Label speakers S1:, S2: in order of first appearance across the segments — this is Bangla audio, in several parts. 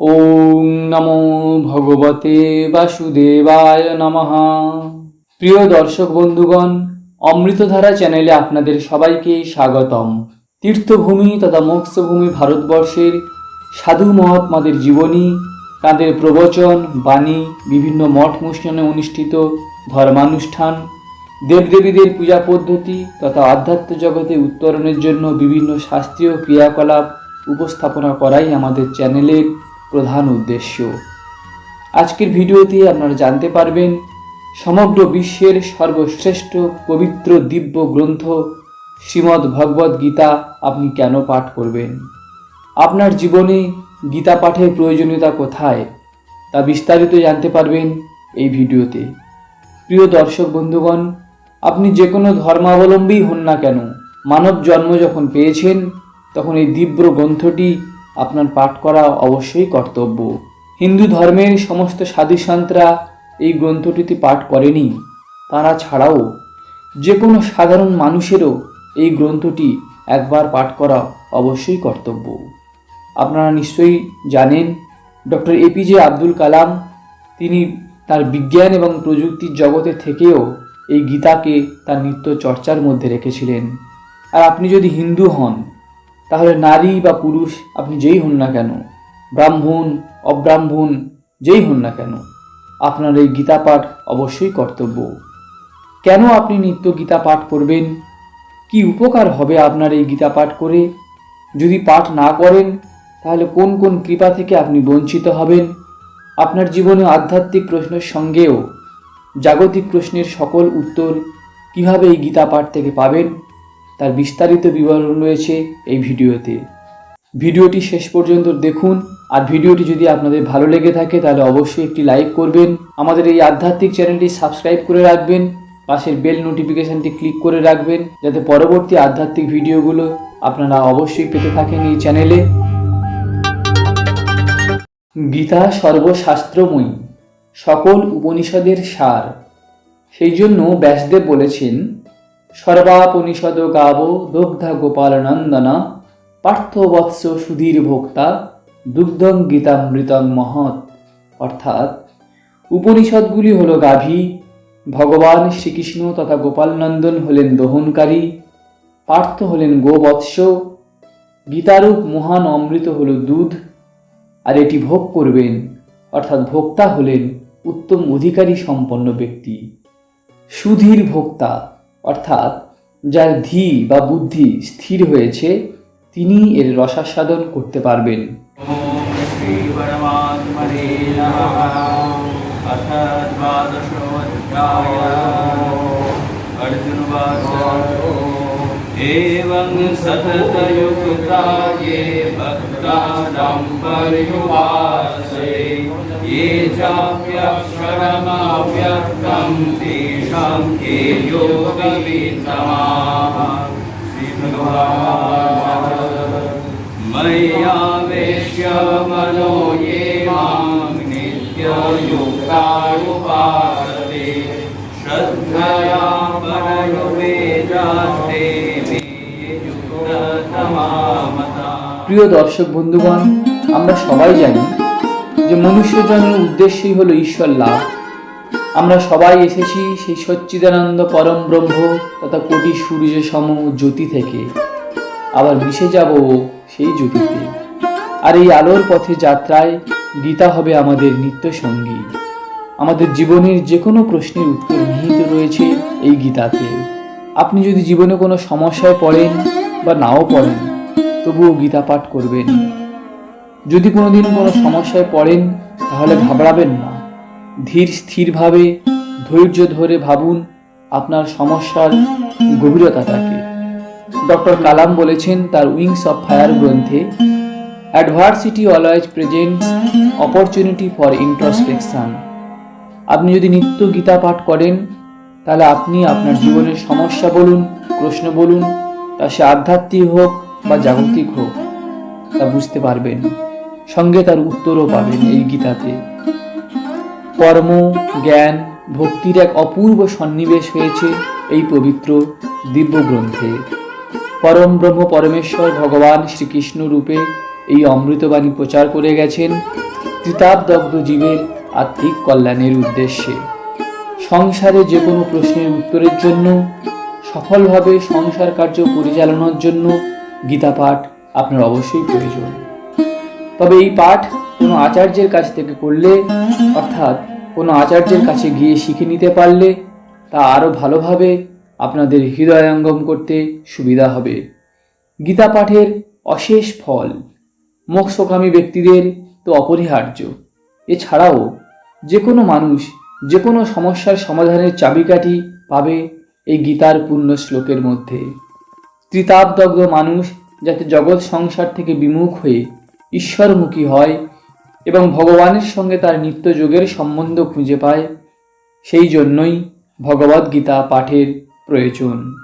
S1: ওম নমো ভগবতে বাসুদেবায় নমঃ। প্রিয় দর্শক বন্ধুগণ, অমৃতধারা চ্যানেলে আপনাদের সবাইকে স্বাগতম। তীর্থভূমি তথা মোক্ষভূমি ভারতবর্ষের সাধু মহাত্মাদের জীবনী, তাদের প্রবচন, বাণী, বিভিন্ন মঠ মুষ্টানে অনুষ্ঠিত ধর্মানুষ্ঠান, দেবদেবীদের পূজা পদ্ধতি তথা আধ্যাত্ম জগতে উত্তরণের জন্য বিভিন্ন শাস্ত্রীয় ক্রিয়াকলাপ উপস্থাপনা করাই আমাদের চ্যানেলের প্রধান উদ্দেশ্য। আজকের ভিডিওতে আপনারা জানতে পারবেন, সমগ্র বিশ্বের সর্বশ্রেষ্ঠ পবিত্র দিব্য গ্রন্থ শ্রীমদ্ ভগবদ গীতা আপনি কেন পাঠ করবেন? আপনার জীবনে গীতা পাঠের প্রয়োজনীয়তা কোথায়? তা বিস্তারিত জানতে পারবেন এই ভিডিওতে। প্রিয় দর্শক বন্ধুগণ, আপনি যে কোনো ধর্মাবলম্বী হন না কেন, মানব জন্ম যখন পেয়েছেন, তখন এই দিব্য গ্রন্থটি আপনার পাঠ করা অবশ্যই কর্তব্য। হিন্দু ধর্মের সমস্ত সাধু সন্তরা এই গ্রন্থটিতে পাঠ করেনি। তারা ছাড়াও যে কোনো সাধারণ মানুষেরও এই গ্রন্থটি একবার পাঠ করা অবশ্যই কর্তব্য। আপনারা নিশ্চয়ই জানেন, ডক্টর এপিজে আব্দুল কালাম তিনি তার বিজ্ঞান এবং প্রযুক্তির জগতে থেকেও এই গীতাকে তার নিত্য চর্চার মধ্যে রেখেছিলেন। আর আপনি যদি হিন্দু হন তাহলে নারী বা পুরুষ আপনি যেই হন না কেন, ব্রাহ্মণ, অব্রাহ্মণ, যেই হন না কেন, আপনার এই গীতা পাঠ অবশ্যই কর্তব্য। কেন আপনি নিত্য গীতা পাঠ করবেন? কি উপকার হবে আপনার এই গীতা পাঠ করে? যদি পাঠ না করেন, তাহলে কোন কোন কৃপা থেকে আপনি বঞ্চিত হবেন? আপনার জীবনে আধ্যাত্মিক প্রশ্নের সঙ্গেও জাগতিক প্রশ্নের সকল উত্তর কীভাবে এই গীতা পাঠ থেকে পাবেন? তার বিস্তারিত বিবরণ রয়েছে এই ভিডিওতে। ভিডিওটি শেষ পর্যন্ত দেখুন, আর ভিডিওটি যদি আপনাদের ভালো লেগে থাকে, তাহলে অবশ্যই একটি লাইক করবেন। আমাদের এই আধ্যাত্মিক চ্যানেলটি সাবস্ক্রাইব করে রাখবেন, পাশের বেল নোটিফিকেশনটি ক্লিক করে রাখবেন, যাতে পরবর্তী আধ্যাত্মিক ভিডিওগুলো আপনারা অবশ্যই পেতে থাকেন এই চ্যানেলে। গীতা সর্বশাস্ত্রময়ী, সকল উপনিষদের সার। সেই জন্য ব্যাসদেব বলেছেন সর্বাপনিষদ গাব দগ্ধা গোপাল নন্দনা পার্থবৎস সুধীর ভোক্তা দুগ্ধং গীতামৃতং মহৎ। অর্থাৎ, উপনিষদগুলি হল গাভী, ভগবান শ্রীকৃষ্ণ তথা গোপালনন্দন হলেন দহনকারী, পার্থ হলেন গোবৎস, গীতারূপ মহান অমৃত হল দুধ, আর এটি ভোগ করবেন, অর্থাৎ ভোক্তা হলেন উত্তম অধিকারী সম্পন্ন ব্যক্তি। সুধীর ভোক্তা অর্থাৎ যার ধী বা বুদ্ধি স্থির হয়েছে তিনি এর রসাস্বাদন করতে পারবেন
S2: श्रीपरमात्मने नमः अथ द्वादशोऽध्याय अर्जुनवाच एवं सततयुक्ता ये भक्तानां पर्युपासे ये चाप्यक्षरमाव्यक्तं तेषां के योगवित्तमाः श्रीभगवान् मय्यावेश्य मनो ये मां नित्ययुक्तायुपासते श्रद्धया परयुवेदास्ते मे युक्ततमामता
S1: প্রিয় দর্শক বন্ধুগণ আমরা সবাই জানি যে মনুষ্য জন্মের উদ্দেশ্যই হলো ঈশ্বর লাভ। আমরা সবাই এসেছি সেই সচ্চিদানন্দ পরম ব্রহ্ম তথা কোটি সূর্য সম জ্যোতি থেকে। আবার মিশে যাব সেই জ্যোতিতে। আর এই আলোর পথে যাত্রায় গীতা হবে আমাদের নিত্য সঙ্গী। আমাদের জীবনের যে কোনো প্রশ্নের উত্তর নিহিত রয়েছে এই গীতাতে। আপনি যদি জীবনে কোনো সমস্যায় পড়েন বা নাও পড়েন, তবুও গীতা পাঠ করবেন। যদি কোনোদিন কোনো সমস্যায় পড়েন, তাহলে ঘাবড়াবেন না। ধীর স্থিরভাবে, ধৈর্য ধরে ভাবুন আপনার সমস্যার গভীরতাটাকে ডক্টর কালাম বলেছেন, তার উইংস অফ ফায়ার গ্রন্থে, adversity always presents opportunity for introspection. আপনি যদি নিত্য গীতা পাঠ করেন, তাহলে আপনি আপনার জীবনের সমস্যা বলুন, প্রশ্ন বলুন, তা সে আধ্যাত্মিক হোক বা জাগতিক হোক, তা বুঝতে পারবেন। সঙ্গে তার উত্তরও পাবেন এই গীতাতে। কর্ম, জ্ঞান, ভক্তির এক অপূর্ব সন্নিবেশ হয়েছে এই পবিত্র দিব্যগ্রন্থে। পরম ব্রহ্ম পরমেশ্বর ভগবান শ্রীকৃষ্ণ রূপে এই অমৃতবাণী প্রচার করে গেছেন ত্রিতাবদগ্ধ জীবের আত্মিক কল্যাণের উদ্দেশ্যে। সংসারে যে কোনো প্রশ্নের উত্তরের জন্য, সফলভাবে সংসার কার্য পরিচালনার জন্য গীতা পাঠ আপনার অবশ্যই প্রয়োজন। তবে এই পাঠ কোনো আচার্যের কাছ থেকে করলে, অর্থাৎ কোনো আচার্যের কাছে গিয়ে শিখে নিতে পারলে, তা আরও ভালোভাবে আপনাদের হৃদয়ঙ্গম করতে সুবিধা হবে। গীতা পাঠের অশেষ ফল মোক্ষকামী ব্যক্তিদের তো অপরিহার্য। এছাড়াও যে কোনো মানুষ যে কোনো সমস্যার সমাধানের চাবিকাঠি পাবে এই গীতার পূর্ণ শ্লোকের মধ্যে। ত্রিতাবদগ্ধ মানুষ যাতে জগৎ সংসার থেকে বিমুখ হয়ে ঈশ্বরমুখী হয় এবং ভগবানের সঙ্গে তার নিত্য যোগের সম্বন্ধ খুঁজে পায়, সেই জন্যই ভগবদ্গীতা পাঠের প্রয়োজন।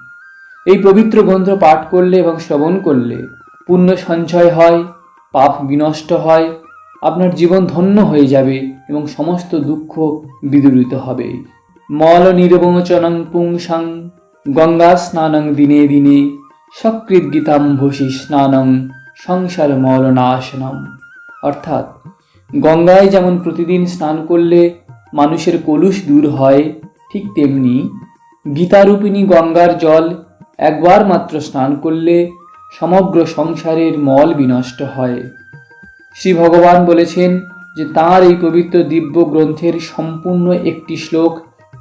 S1: এই পবিত্র গ্রন্থ পাঠ করলে এবং শ্রবণ করলে পুণ্য সঞ্চয় হয়, পাপ বিনষ্ট হয়, আপনার জীবন ধন্য হয়ে যাবে এবং সমস্ত দুঃখ বিদূরিত হবে। মল নির্বচনং পুংসাং, গঙ্গা স্নানং দিনে দিনে সকৃত গীতাম্ভসী স্নানং সংসার মলনাশনম অর্থাৎ গঙ্গায় যেমন প্রতিদিন স্নান করলে মানুষের কলুষ দূর হয়, ঠিক তেমনি গীতারূপিণী গঙ্গার জল একবার মাত্র স্নান করলে সমগ্র সংসারের মল বিনষ্ট হয়। শ্রী ভগবান বলেছেন যে তাঁর এই পবিত্র দিব্য গ্রন্থের সম্পূর্ণ একটি শ্লোক,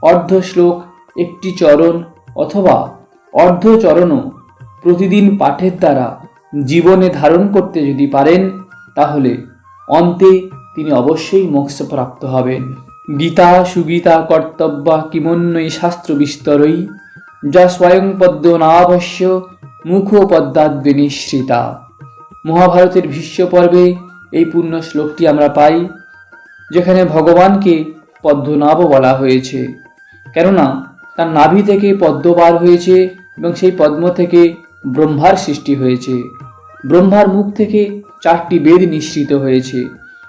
S1: অর্ধ শ্লোক, একটি চরণ অথবা অর্ধ চরণও প্রতিদিন পাঠের দ্বারা জীবনে ধারণ করতে যদি পারেন, তাহলে অন্তে তিনি অবশ্যই মোক্ষপ্রাপ্ত হবেন। গীতা, সুগীতা, কর্তব্যা, কিমন্যই শাস্ত্র বিস্তরই। যা স্বয়ং পদ্ম নাভস্য মুখোপদ্মাদ্বে নিঃসৃতা। মহাভারতের ভীষ্ম পর্বে এই পূর্ণ শ্লোকটি আমরা পাই, যেখানে ভগবানকে পদ্মনাভ বলা হয়েছে। কেননা, তার নাভি থেকে পদ্ম বার হয়েছে এবং সেই পদ্ম থেকে ব্রহ্মার সৃষ্টি হয়েছে। ব্রহ্মার মুখ থেকে চারটি বেদ নিঃসৃত হয়েছে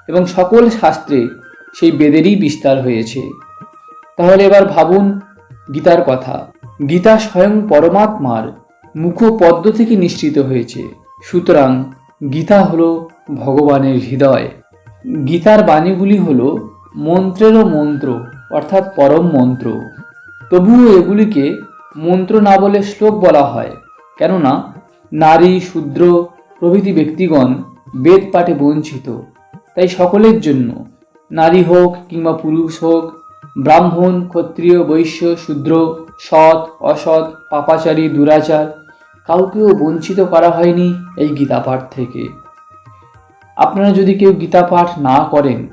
S1: এবং সকল শাস্ত্রে সেই বেদেরই বিস্তার হয়েছে। তাহলে এবার ভাবুন গীতার কথা। গীতা স্বয়ং পরমাত্মার মুখ পদ্ম থেকে নিঃসৃত হয়েছে। সুতরাং গীতা হলো ভগবানের হৃদয়। গীতার বাণীগুলি হল মন্ত্রেরও মন্ত্র, অর্থাৎ পরম মন্ত্র। তবুও এগুলিকে মন্ত্র না বলে শ্লোক বলা হয়। কেননা নারী, শূদ্র প্রভৃতি ব্যক্তিগণ বেদ পাঠে বঞ্চিত। তাই সকলের জন্য নারী হোক কিংবা পুরুষ হোক, ব্রাহ্মণ, ক্ষত্রিয়, বৈশ্য, শূদ্র, সৎ, অসৎ, পাপাচারী, দুরাচার, কাউকেও বঞ্চিত করা হয়নি এই গীতা পাঠ থেকে। আপনারা যদি কেউ গীতা পাঠ না করেন,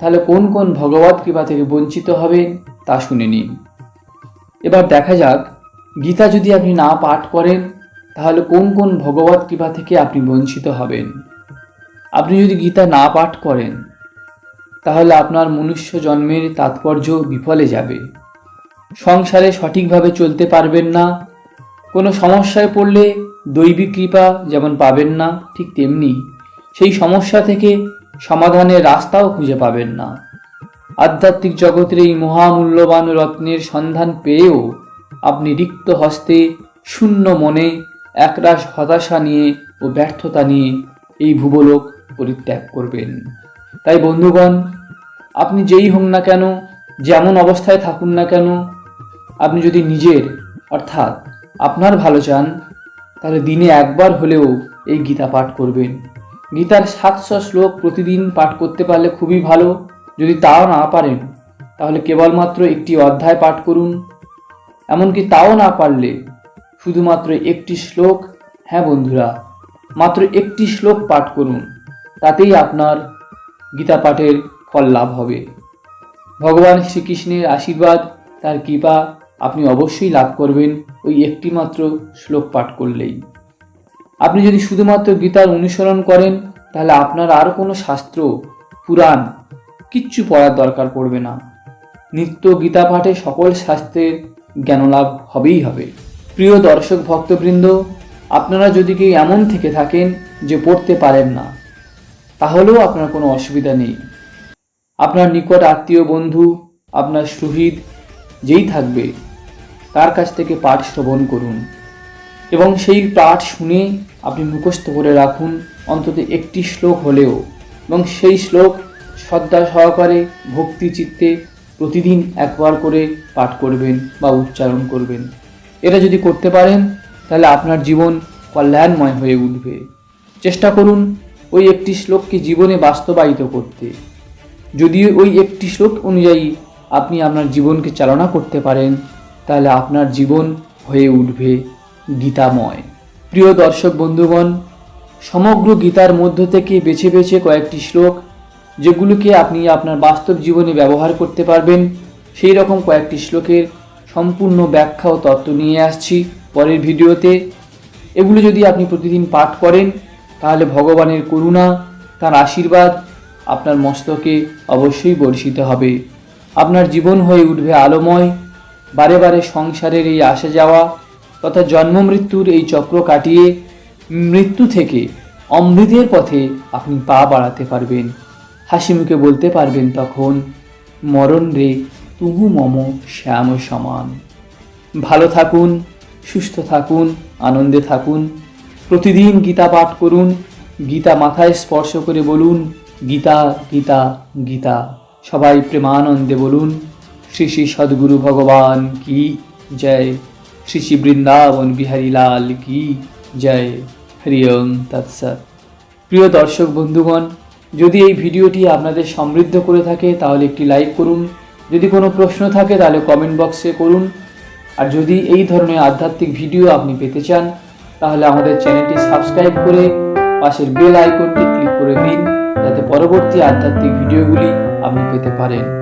S1: তাহলে কোন কোন ভগবত কৃপা থেকে বঞ্চিত হবেন তা শুনে নিন। এবার দেখা যাক, গীতা যদি আপনি না পাঠ করেন তাহলে কোন কোন ভগবত কৃপা থেকে আপনি বঞ্চিত হবেন? আপনি যদি গীতা না পাঠ করেন, তাহলে আপনার মনুষ্য জন্মের তাৎপর্য বিফলে যাবে। সংসারে সঠিকভাবে চলতে পারবেন না, কোনো সমস্যায় পড়লে দৈবিক কৃপা যেমন পাবেন না, ঠিক তেমনি সেই সমস্যা থেকে সমাধানের রাস্তাও খুঁজে পাবেন না। আধ্যাত্মিক জগতের এই মহামূল্যবান রত্নের সন্ধান পেয়েও আপনি রিক্ত হস্তে শূন্য মনে একরাশ হতাশা নিয়ে ও ব্যর্থতা নিয়ে এই ভুবলোক পরিত্যাগ করবেন। তাই বন্ধুগণ, আপনি যেই হোন না কেন, যেমন অবস্থায় থাকুন না কেন, আপনি যদি নিজের, অর্থাৎ আপনার ভালো চান, তাহলে দিনে একবার হলেও এই গীতা পাঠ করবেন। গীতার সাতশো শ্লোক প্রতিদিন পাঠ করতে পারলে খুবই ভালো। যদি তাও না পারেন, তাহলে কেবলমাত্র একটি অধ্যায় পাঠ করুন। এমনকি তাও না পারলে শুধুমাত্র একটি শ্লোক? হ্যাঁ বন্ধুরা, মাত্র একটি শ্লোক পাঠ করুন, তাতেই আপনার গীতা পাঠের ফল লাভ হবে। ভগবান শ্রীকৃষ্ণের আশীর্বাদ, তার কৃপা আপনি অবশ্যই লাভ করবেন ওই একটি মাত্র শ্লোক পাঠ করলেই। আপনি যদি শুধুমাত্র গীতার অনুসরণ করেন, তাহলে আপনার আর কোনো শাস্ত্র, পুরাণ কিচ্ছু পড়ার দরকার পড়বে না। নিত্য গীতা পাঠে সকল শাস্ত্রের জ্ঞানলাভ হবেই হবে। প্রিয় দর্শক ভক্তবৃন্দ, আপনারা যদি কেউ এমন থেকে থাকেন যে পড়তে পারেন না, তাহলেও আপনার কোনো অসুবিধা নেই। আপনার নিকট আত্মীয় বন্ধু, আপনার সুহৃদ যেই থাকবে, তার কাছ থেকে পাঠ শ্রবণ করুন এবং সেই পাঠ শুনে আপনি মুখস্থ করে রাখুন অন্তত একটি শ্লোক হলেও এবং সেই শ্লোক শ্রদ্ধা সহকারে, ভক্তি চিত্তে প্রতিদিন একবার করে পাঠ করবেন বা উচ্চারণ করবেন। এটা যদি করতে পারেন, তাহলে আপনার জীবন কল্যাণময় হয়ে উঠবে। চেষ্টা করুন ওই একটি শ্লোককে জীবনে বাস্তবায়িত করতে। যদি ওই একটি শ্লোক অনুযায়ী আপনি আপনার জীবনকে চালনা করতে পারেন, তাহলে আপনার জীবন হয়ে উঠবে গীতাময়। প্রিয় দর্শক বন্ধুগণ, সমগ্র গীতার মধ্য থেকে বেছে বেছে কয়েকটি শ্লোক, যেগুলোকে আপনি আপনার বাস্তব জীবনে ব্যবহার করতে পারবেন, সেই রকম কয়েকটি শ্লোকের সম্পূর্ণ ব্যাখ্যা ও তত্ত্ব নিয়ে আসছি পরের ভিডিওতে। এগুলো যদি আপনি প্রতিদিন পাঠ করেন, তাহলে ভগবানের করুণা, তার আশীর্বাদ আপনার মস্তকে অবশ্যই বর্ষিত হবে। আপনার জীবন হয়ে উঠবে আলোময়, বারে বারে সংসারের এই আসা যাওয়া তথা জন্ম মৃত্যুর এই চক্র কাটিয়ে মৃত্যু থেকে অমৃতের পথে আপনি পা বাড়াতে পারবেন। হাসি মুখে বলতে পারবেন তখন, মরণ রে তুহু মম শ্যাম সমান। ভালো থাকুন, সুস্থ থাকুন, আনন্দে থাকুন। প্রতিদিন গীতা পাঠ করুন, গীতা মাথায় স্পর্শ করে বলুন, গীতা গীতা গীতা। সবাই প্রেমানন্দে বলুন, শ্রী শ্রী সদ্গুরু ভগবান কি জয়। শ্রী শ্রী বৃন্দাবন বিহারী লাল কি জয়। হরি ওম প্রিয় দর্শক বন্ধুগণ, যদি এই ভিডিওটি আপনাদের সমৃদ্ধ করে থাকে, তাহলে একটি লাইক করুন যদি কোনো প্রশ্ন থাকে, তাহলে কমেন্ট বক্সে করুন। আর যদি এই ধরনের আধ্যাত্মিক ভিডিও আপনি পেতে চান, তাহলে আমাদের চ্যানেলটি সাবস্ক্রাইব করে পাশের বেল আইকনটি ক্লিক করে দিন, যাতে পরবর্তী আধ্যাত্মিক ভিডিওগুলি আপনি পেতে পারেন।